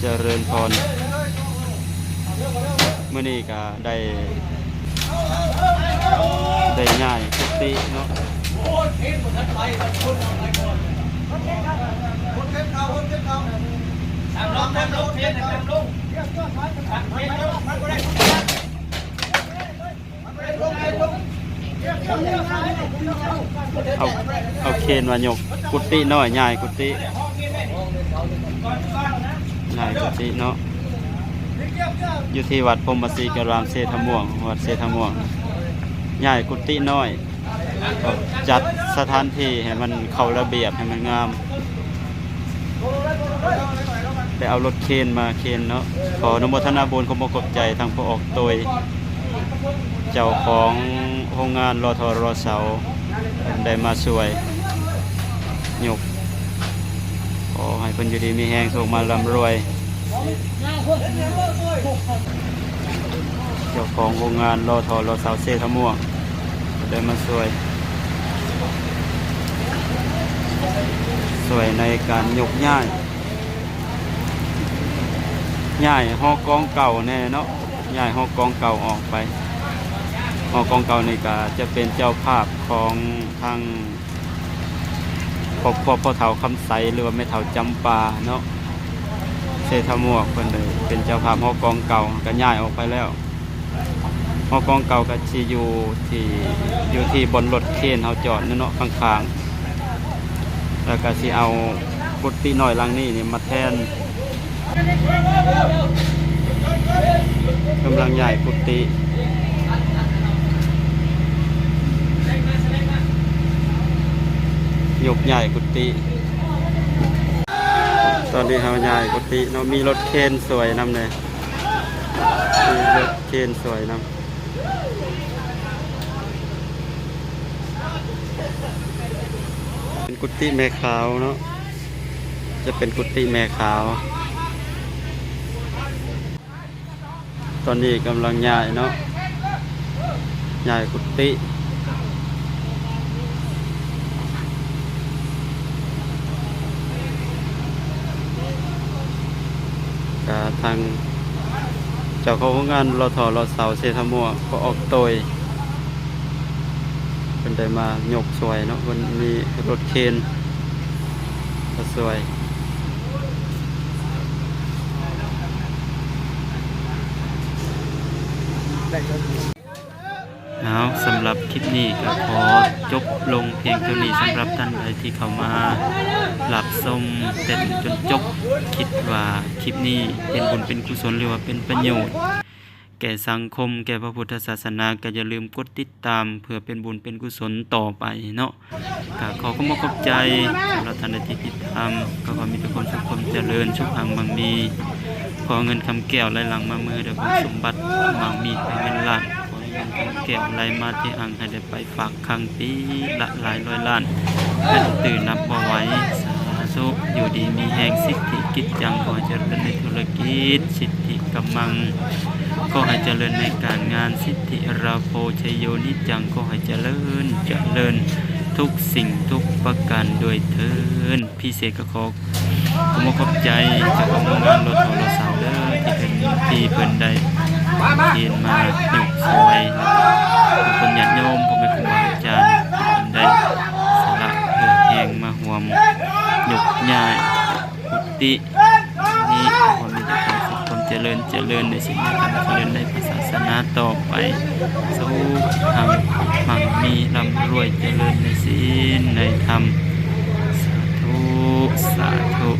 เจริญพรเมื่อนี้ก็ได้ได้ง่ายกุฏิเนาะเอาเอาเคนมายกกุฏิน้อยใหญ่กุฏิ ใหญ่กุฏิเนาะอยู่ที่วัดพรมศรีกรามเศรษฐม่วง วัดเศรษฐม่วงใหญ่กุฏิน้อยจัดสถานที่ให้มันเข้าระเบียบให้มันงามได้เอารถเคนมาเคนเนาะขออนุโมทนาบุญขอบอกขอบใจทางผู้ออกโดยเจ้าของโรงงานรอทอรอเสาได้มาช่วยยก อให้เพิ่นอยู่ดีมีแหงส่งมาร่ำรวย เจ้าของโรงงานรอทอรอสาวเซทม่วงได้มาช่วยช่วยในการยกย้ายย้ายหอกองเก่าแน่เนาะย้ายหอกองเก่าออกไปหอกองเก่าในก็จะเป็นเจ้าภาพของทาง ครอบครัวพ่อเฒ่าคำใสหรือว่าแม่เฒ่าจำปาเนาะเศรษฐมวกเพิ่นเลยเป็นเจ้าภาพหอกองเก่าก็ย้ายออกไปแล้วหอกองเก่าก็สิอยู่ที่อยู่ที่บนรถเคนเฮาจอดเนาะข้างๆแล้วก็สิเอากุฏิน้อยหลังนี้นี่มาแทนกำลังใหญ่กุฏิ ยกใหญ่กุฏิตอนนี้เฮาใหญ่กุฏิเนาะมีรถเคนสวยนำเลยมีรถเคนสวยนำเป็นกุฏิแม่ขาวเนาะจะเป็นกุฏิแม่ขาว ตอนนี้กำลังย้ายเนาะย้ายกุฏิ กาทางเจ้าของงานรอถอรอเสาเซทมัวก็ออกตยเป็นได้มายกสวยเนาะมันมีรถเคนก็สวย เอาสำหรับคลิปนี้ก็ขอจบลงเพียงเท่านี้สำหรับท่านใดที่เข้ามาหลับชมแต่จนจบคิดว่าคลิปนี้เป็นบุญเป็นกุศลหรือว่าเป็นประโยชน์ แก่สังคมแก่พระพุทธศาสนาก็อย่าลืมกดติดตาม เพื่อเป็นบุญเป็นกุศลต่อไปเนาะก็ขอขอบคุณขอบใจสำหรับท่านใดที่ติดตามก็ขอมีทุกคนสุขความเจริญสุขหังบางมีขอเงินคำแก้วไหลหลังมามือเดี๋ยวสมบัติหวังมีไปเงินล้าน เงินคำแก้วไหลมาที่อ่างให้ได้ไปฝากครั้งปีละหลายร้อยล้านให้ตื่นนับบ่ไว้สาธุอยู่ดีมีแห่งสิทธิกิจจังขอให้เจริญในธุรกิจสิทธิกำมังขอให้เจริญในการงานสิทธิราโภชโยนิจังขอให้เจริญเจริญทุกสิ่งทุกประการโดยเทินพี่เสกก็ขอผมขอบใจจากของโรงานรถโทรศัพท์เด้อที่เป็นที่เพิ่นได้เขียนมาหยุกสวย ยายกุตินี้ขอมีแต่ความสุขความเจริญเจริญในสิ่งที่ทำเจริญในศาสนาต่อไปสู้ทำมั่งมีร่ำรวยเจริญในศีลในธรรมสาธุสาธุ